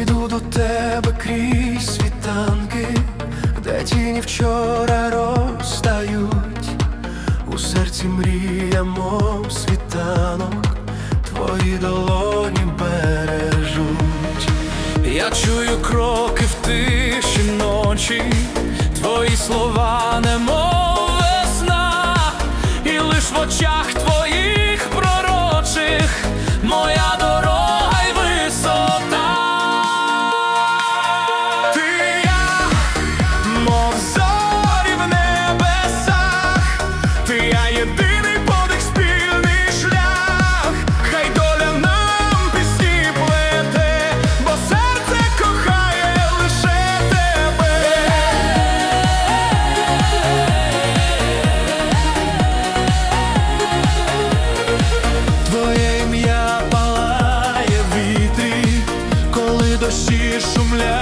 йду до тебе крізь світанки, де тіні вчора розстають, у серці мрія, мов світанок, твої долоні бережуть. Я чую кроки в тиші ночі, твої слова немов весна, і лиш в очах твоїх. шумля